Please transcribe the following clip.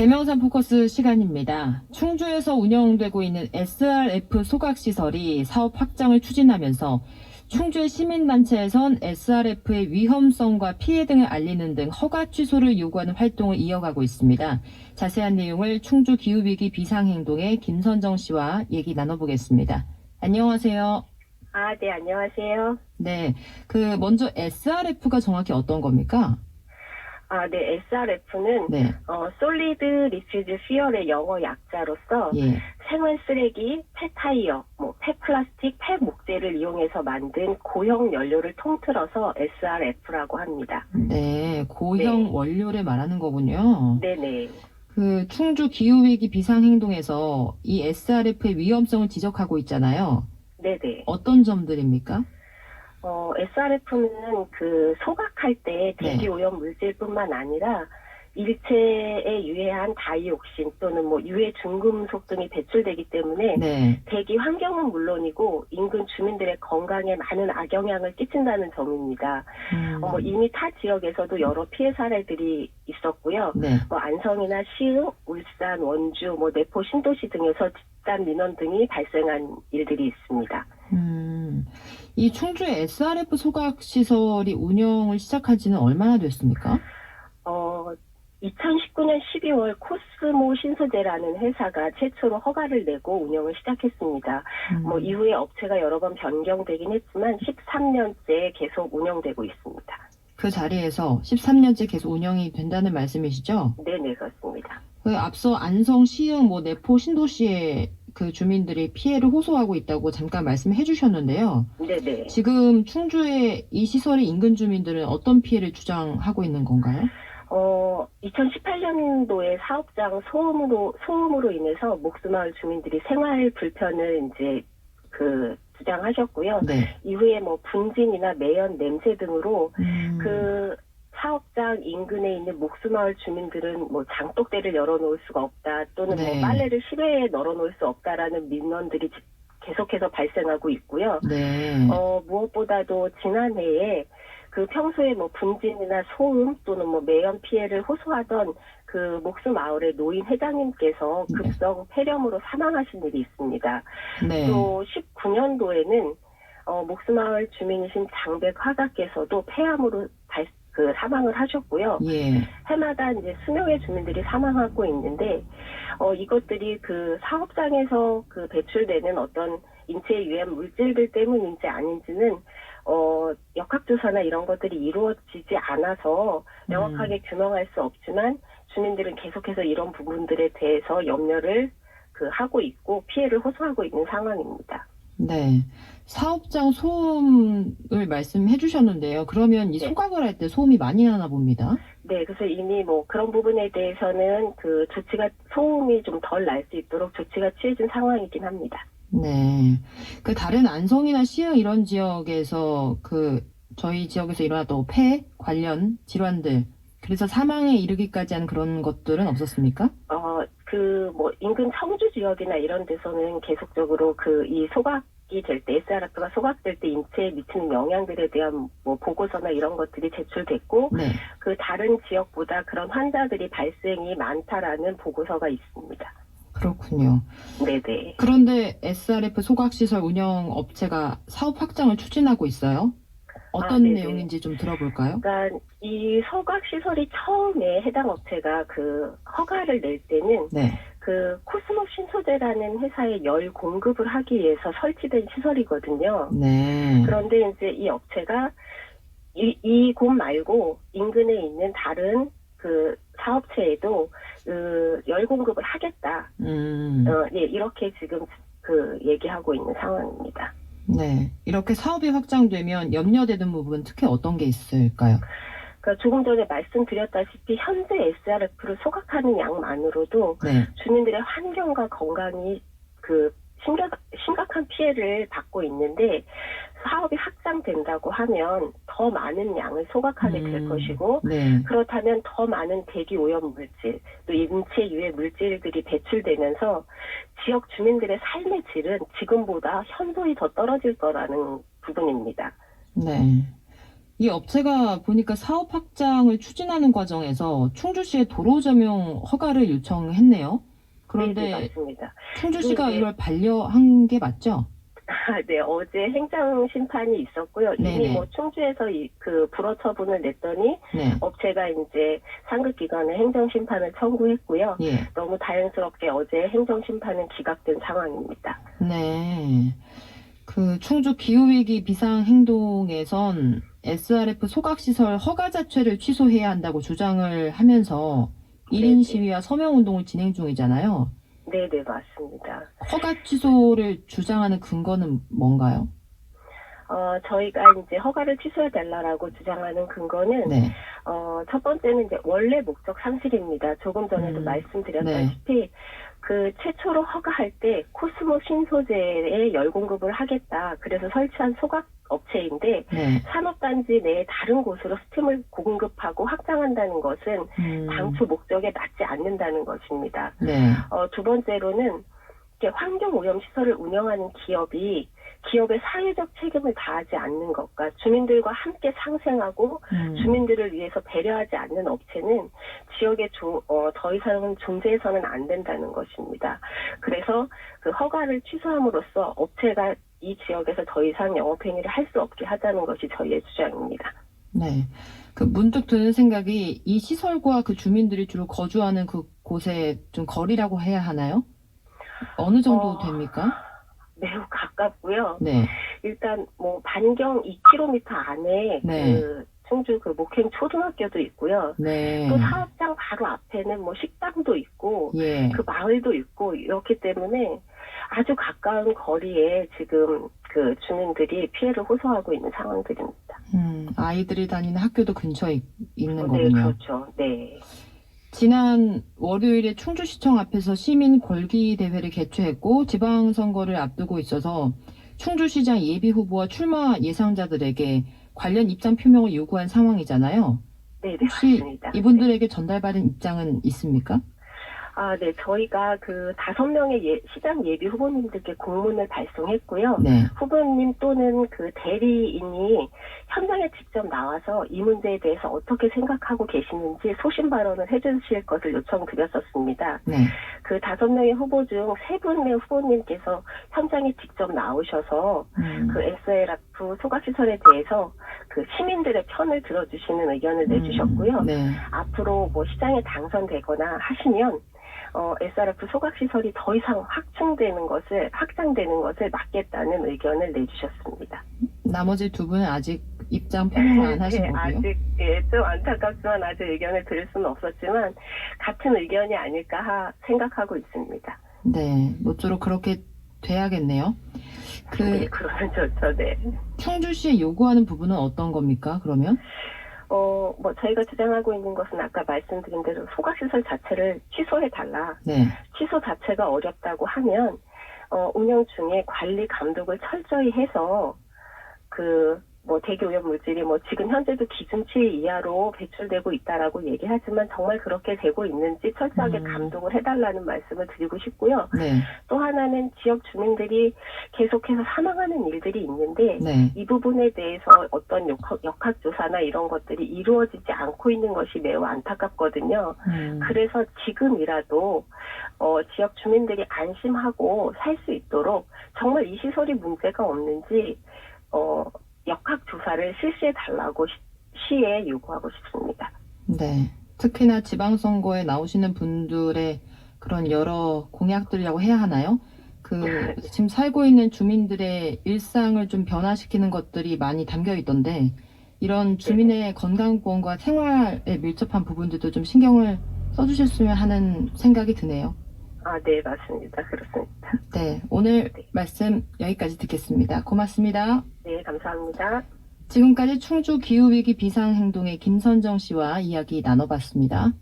대명산 포커스 시간입니다. 충주에서 운영되고 있는 SRF 소각시설이 사업 확장을 추진하면서 충주의 시민단체에선 SRF의 위험성과 피해 등을 알리는 등 허가 취소를 요구하는 활동을 이어가고 있습니다. 자세한 내용을 충주 기후위기 비상행동의 김선정 씨와 얘기 나눠보겠습니다. 안녕하세요. 아, 네, 안녕하세요. 네, 그 먼저 SRF가 정확히 어떤 겁니까? 아, 네, SRF는 네, 어, 솔리드 리퓨즈 퓨얼의 영어 약자로서 예, 생활 쓰레기, 폐타이어, 뭐 폐플라스틱, 폐목재를 이용해서 만든 고형 연료를 통틀어서 SRF라고 합니다. 네, 고형 네. 원료를 말하는 거군요. 네 네. 그 충주 기후 위기 비상 행동에서 이 SRF의 위험성을 지적하고 있잖아요. 네 네. 어떤 점들입니까? 어, SRF는 그 소각할 때 네. 대기 오염 물질뿐만 아니라 일체에 유해한 다이옥신 또는 뭐 유해 중금속 등이 배출되기 때문에 네, 대기 환경은 물론이고 인근 주민들의 건강에 많은 악영향을 끼친다는 점입니다. 음, 어, 뭐 이미 타 지역에서도 여러 피해 사례들이 있었고요. 네, 뭐 안성이나 시흥, 울산, 원주, 뭐 내포, 신도시 등에서 집단 민원 등이 발생한 일들이 있습니다. 음, 이 충주의 SRF 소각 시설이 운영을 시작한 지는 얼마나 됐습니까? 어, 2019년 12월 코스모 신소재라는 회사가 최초로 허가를 내고 운영을 시작했습니다. 음, 뭐 이후에 업체가 여러 번 변경되긴 했지만 13년째 계속 운영되고 있습니다. 그 자리에서 13년째 계속 운영이 된다는 말씀이시죠? 네네 그렇습니다. 그 앞서 안성, 시흥, 뭐 내포, 신도시의 그 주민들이 피해를 호소하고 있다고 잠깐 말씀해 주셨는데요. 네네. 지금 충주의 이 시설의 인근 주민들은 어떤 피해를 주장하고 있는 건가요? 어 2018년도에 사업장 소음으로 소음으로 인해서 목수마을 주민들이 생활 불편을 이제 그 주장하셨고요. 네. 이후에 뭐 분진이나 매연 냄새 등으로 음, 그 사업장 인근에 있는 목수마을 주민들은 뭐 장독대를 열어놓을 수가 없다 또는 네. 뭐 빨래를 실외에 널어놓을 수 없다라는 민원들이 지- 계속해서 발생하고 있고요. 네. 어 무엇보다도 지난해에 그 평소에 뭐 분진이나 소음 또는 뭐 매연 피해를 호소하던 그 목수 마을의 노인 회장님께서 네. 급성 폐렴으로 사망하신 일이 있습니다. 네. 또 19년도에는 어, 목수마을 주민이신 장백 화가께서도 폐암으로 발- 그 사망을 하셨고요. 예. 해마다 이제 수명의 주민들이 사망하고 있는데 어, 이것들이 그 사업장에서 그 배출되는 어떤 인체에 유해한 물질들 때문인지 아닌지는 어, 역학조사나 이런 것들이 이루어지지 않아서 명확하게 규명할 수 없지만 주민들은 계속해서 이런 부분들에 대해서 염려를 그 하고 있고 피해를 호소하고 있는 상황입니다. 네. 사업장 소음을 말씀해 주셨는데요. 그러면 이 네. 소각을 할 때 소음이 많이 나나 봅니다. 네, 그래서 이미 뭐 그런 부분에 대해서는 그 조치가 소음이 좀 덜 날 수 있도록 조치가 취해진 상황이긴 합니다. 네. 그 다른 안성이나 시흥 이런 지역에서 그 저희 지역에서 일어났던 폐 관련 질환들 그래서 사망에 이르기까지 한 그런 것들은 없었습니까? 어, 그 뭐 인근 청주 지역이나 이런 데서는 계속적으로 그 이 소각 이 될 때 SRF가 소각될 때 인체에 미치는 영향들에 대한 뭐 보고서나 이런 것들이 제출됐고 네. 그 다른 지역보다 그런 환자들이 발생이 많다라는 보고서가 있습니다. 그렇군요. 네네. 그런데 SRF 소각시설 운영 업체가 사업 확장을 추진하고 있어요. 어떤 아. 내용인지 좀 들어볼까요? 그러니까 이 소각 시설이 처음에 해당 업체가 그 허가를 낼 때는 네. 그 코스모 신소재라는 회사에 열 공급을 하기 위해서 설치된 시설이거든요. 네. 그런데 이제 이 업체가 이, 이곳 말고 인근에 있는 다른 그 사업체에도 그 열 공급을 하겠다. 음. 어, 예, 이렇게 지금 그 얘기하고 있는 상황입니다. 네. 이렇게 사업이 확장되면 염려되는 부분 특히 어떤 게 있을까요? 그러니까 조금 전에 말씀드렸다시피 현재 SRF를 소각하는 양만으로도 네. 주민들의 환경과 건강이 그 심각, 심각한 피해를 받고 있는데 사업이 확장된다고 하면 더 많은 양을 소각하게 될 음. 것이고 네. 그렇다면 더 많은 대기 오염 물질 또 인체 유해 물질들이 배출되면서 지역 주민들의 삶의 질은 지금보다 현저히 더 떨어질 거라는 부분입니다. 네. 이 업체가 보니까 사업 확장을 추진하는 과정에서 충주시에 도로 점용 허가를 요청했네요. 그런데 네, 네, 맞습니다. 충주시가. 이걸 반려한 게 맞죠? 아, 네, 어제 행정 심판이 있었고요. 이미 네네. 뭐 충주에서 이, 그 불허 처분을 냈더니 네. 업체가 이제 상급 기관에 행정 심판을 청구했고요. 예. 너무 다행스럽게 어제 행정 심판은 기각된 상황입니다. 네. 그 충주 기후위기 비상행동에선 SRF 소각시설 허가 자체를 취소해야 한다고 주장을 하면서 1인 네네. 시위와 서명운동을 진행 중이잖아요. 네, 네, 맞습니다. 허가 취소를 주장하는 근거는 뭔가요? 어, 저희가 이제 허가를 취소해달라고 주장하는 근거는, 네. 어, 첫 번째는 이제 원래 목적 상실입니다. 조금 전에도 음, 말씀드렸다시피, 그 최초로 허가할 때 코스모 신소재에 열 공급을 하겠다. 그래서 설치한 소각 업체인데, 네. 산업단지 내에 다른 곳으로 스팀을 공급하고 확장한다는 것은 음, 당초 목적에 맞지 않는다는 것입니다. 네. 어, 두 번째로는 이렇게 환경 오염 시설을 운영하는 기업이 기업의 사회적 책임을 다하지 않는 것과 주민들과 함께 상생하고 음, 주민들을 위해서 배려하지 않는 업체는 지역에 조- 어, 더 이상은 존재해서는 안 된다는 것입니다. 그래서 그 허가를 취소함으로써 업체가 이 지역에서 더 이상 영업 행위를 할 수 없게 하자는 것이 저희의 주장입니다. 네. 그 문득 드는 생각이 이 시설과 그 주민들이 주로 거주하는 그 곳에 좀 거리라고 해야 하나요? 어느 정도 어, 됩니까? 매우 가깝고요. 네. 일단 뭐 반경 2km 안에 네. 그 충주 그 목행 초등학교도 있고요. 네. 또 사업장 바로 앞에는 뭐 식당도 있고 예. 그 마을도 있고 이렇기 때문에 아주 가까운 거리에 지금 그 주민들이 피해를 호소하고 있는 상황들입니다. 음, 아이들이 다니는 학교도 근처에 있- 있는 네, 거군요. 그렇죠. 네. 지난 월요일에 충주시청 앞에서 시민 골기 대회를 개최했고 지방선거를 앞두고 있어서 충주시장 예비 후보와 출마 예상자들에게 관련 입장 표명을 요구한 상황이잖아요. 네, 네, 혹시 맞습니다. 이분들에게 전달받은 입장은 있습니까? 아, 네. 저희가 그 다섯 명의 예- 시장 예비 후보님들께 공문을 발송했고요. 네. 후보님 또는 그 대리인이 현장에 직접 나와서 이 문제에 대해서 어떻게 생각하고 계시는지 소신 발언을 해주실 것을 요청드렸었습니다. 네. 그 다섯 명의 후보 중 세 분의 후보님께서 현장에 직접 나오셔서 음, 그 SLF 소각시설에 대해서 그 시민들의 편을 들어주시는 의견을 내주셨고요. 음, 네. 앞으로 뭐 시장에 당선되거나 하시면 어, SRF 소각시설이 더 이상 확충되는 것을 확장되는 것을 막겠다는 의견을 내주셨습니다. 나머지 두 분은 아직 입장 표명을 안 하신 네, 거고요. 아직 예, 좀 안타깝지만 아직 의견을 들을 수는 없었지만 같은 의견이 아닐까 하- 생각하고 있습니다. 네. 모쪼록 그렇게 돼야겠네요. 그 네, 그러면 좋죠. 네. 충주시에 요구하는 부분은 어떤 겁니까? 그러면? 어, 뭐 저희가 주장하고 있는 것은 아까 말씀드린 대로 소각시설 자체를 취소해 달라. 네. 취소 자체가 어렵다고 하면 어, 운영 중에 관리 감독을 철저히 해서 그 뭐 대기오염 물질이 뭐 지금 현재도 기준치 이하로 배출되고 있다라고 얘기하지만 정말 그렇게 되고 있는지 철저하게 음. 감독을 해달라는 말씀을 드리고 싶고요. 네. 또 하나는 지역 주민들이 계속해서 사망하는 일들이 있는데 네. 이 부분에 대해서 어떤 역학, 역학조사나 이런 것들이 이루어지지 않고 있는 것이 매우 안타깝거든요. 음, 그래서 지금이라도 어, 지역 주민들이 안심하고 살 수 있도록 정말 이 시설이 문제가 없는지 어, 역학 조사를 실시해 달라고 시에 요구하고 싶습니다. 네. 특히나 지방선거에 나오시는 분들의 그런 여러 공약들이라고 해야 하나요? 그 지금 살고 있는 주민들의 일상을 좀 변화시키는 것들이 많이 담겨 있던데 이런 주민의 건강보험과 생활에 밀접한 부분들도 좀 신경을 써주셨으면 하는 생각이 드네요. 아, 네, 맞습니다. 그렇습니다. 네. 오늘 말씀 여기까지 듣겠습니다. 고맙습니다. 네, 감사합니다. 지금까지 충주 기후위기 비상행동의 김선정 씨와 이야기 나눠봤습니다.